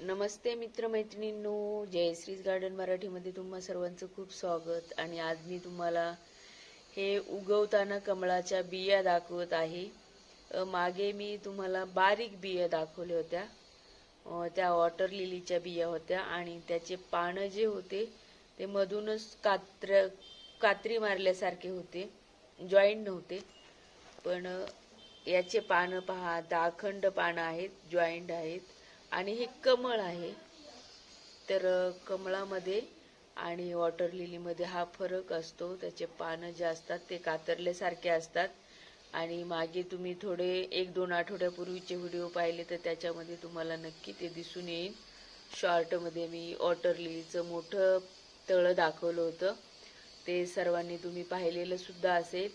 नमस्ते मित्रमैत्रिणींनो जयश्रीज garden मराठीमध्ये तुम्हा सर्वांचं खूप स्वागत आणि आज मी तुम्हाला हे उगवताना कमळाच्या बिया दाखवत आहे. मागे मी तुम्हाला बारीक बिया दाखवल्या होत्या. त्या वॉटर लिलीच्या बिया होत्या आणि त्याचे पानं जे होते ते मधूनच कात्र कात्री मारल्यासारखे होते. जॉईंट नव्हते. पण याचे पानं पहा दाखंड पानं आहेत जॉईंट आहेत आणि हे कमळ आहे. तर कमळामध्ये आणि वॉटर लिलीमध्ये हा फरक असतो. त्याचे पानं जे असतात ते कातरल्यासारखे असतात. आणि मागे तुम्ही थोडे एक दोन आठवड्यापूर्वीचे व्हिडिओ पाहिले तर त्याच्यामध्ये तुम्हाला नक्की ते दिसून येईल. शॉर्टमध्ये मी वॉटर लिलीचं मोठं तळं दाखवलं होतं. ते सर्वांनी तुम्ही पाहिलेलं सुद्धा असेल.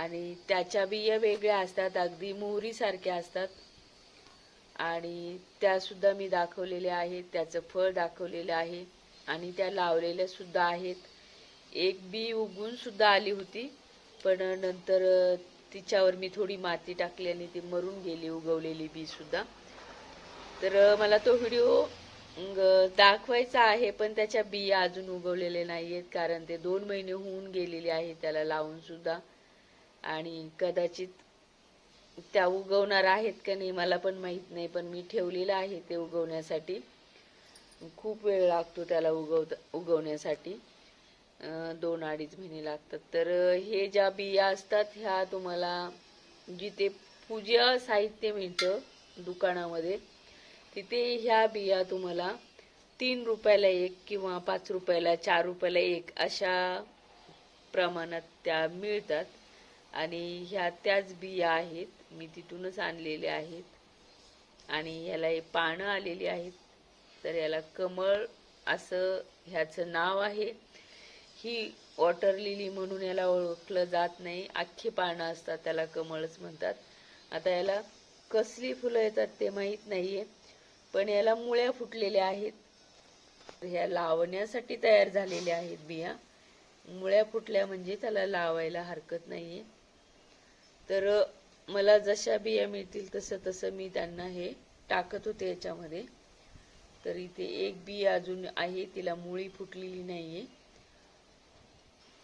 आणि त्याच्या बिया वेगळ्या असतात अगदी मोहरीसारख्या असतात. आणि त्यासुद्धा मी दाखवलेल्या आहेत त्याचं फळ दाखवलेलं आहे आणि त्या लावलेल्या सुद्धा आहेत. एक बी उगून सुद्धा आली होती पण नंतर तिच्यावर मी थोडी माती टाकली आणि ती मरून गेली उगवलेली बी सुद्धा. तर मला तो व्हिडिओ दाखवायचा आहे पण त्याच्या बिया अजून उगवलेले नाही आहेत कारण ते दोन महिने होऊन गेलेले आहेत त्याला लावून सुद्धा. आणि कदाचित त्या उगवणार आहेत का नाही मला पण माहीत नाही पण मी ठेवलेलं आहे ते उगवण्यासाठी. खूप वेळ लागतो त्याला उगवत उगवण्यासाठी. दोन अडीच महिने लागतात. तर हे ज्या बिया असतात ह्या तुम्हाला जिथे पूजा साहित्य मिळतं दुकानामध्ये तिथे ह्या बिया तुम्हाला तीन रुपयाला एक किंवा पाच रुपयाला चार रुपयाला एक अशा प्रमाणात त्या मिळतात. आणि ह्या त्याच बिया आहेत मी तिथूनच आणलेल्या आहेत. आणि ह्याला हे पानं आलेली आहेत. तर याला कमळ असं ह्याचं नाव आहे. ही वॉटर लिली म्हणून याला ओळखलं जात नाही. अख्खी पानं असतात त्याला कमळच म्हणतात. आता याला कसली फुलं येतात ते माहीत नाही आहे पण याला मुळ्या फुटलेल्या आहेत. ह्या लावण्यासाठी तयार झालेल्या आहेत बिया. मुळ्या फुटल्या म्हणजे त्याला लावायला हरकत नाही आहे तर मला जशा बिया मिळतील तसं तसं मी त्यांना हे टाकत होते याच्यामध्ये. तर इथे एक बी अजून आहे तिला मुळी फुटलेली नाहीये.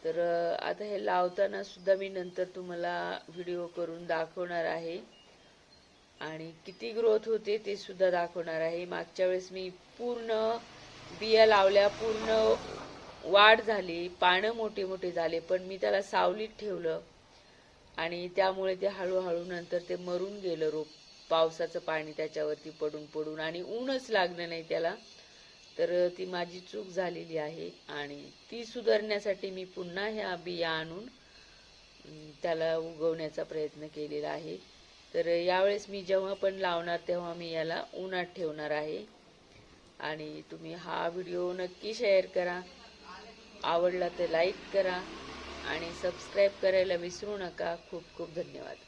तर आता हे लावताना सुद्धा मी नंतर तुम्हाला व्हिडिओ करून दाखवणार आहे. आणि किती ग्रोथ होते ते सुद्धा दाखवणार आहे. मागच्या वेळेस मी पूर्ण बिया लावल्या पूर्ण वाढ झाली पानं मोठे मोठे झाले पण मी त्याला सावलीत ठेवलं. आणि त्यामुळे ते हळूहळू नंतर ते मरून गेलं रोप. पावसाचं पाणी त्याच्यावरती पडून पडून आणि ऊनच लागलं नाही त्याला. तर ती माझी चूक झालेली आहे आणि ती सुधारण्यासाठी मी पुन्हा ह्या बिया आणून त्याला उगवण्याचा प्रयत्न केलेला आहे. तर यावेळेस मी जेव्हा पण लावणार तेव्हा मी याला उन्हात ठेवणार आहे. आणि तुम्ही हा व्हिडिओ नक्की शेअर करा. आवडला तर लाईक करा. आणि सबस्क्राईब करायला विसरू नका. खूप खूप धन्यवाद.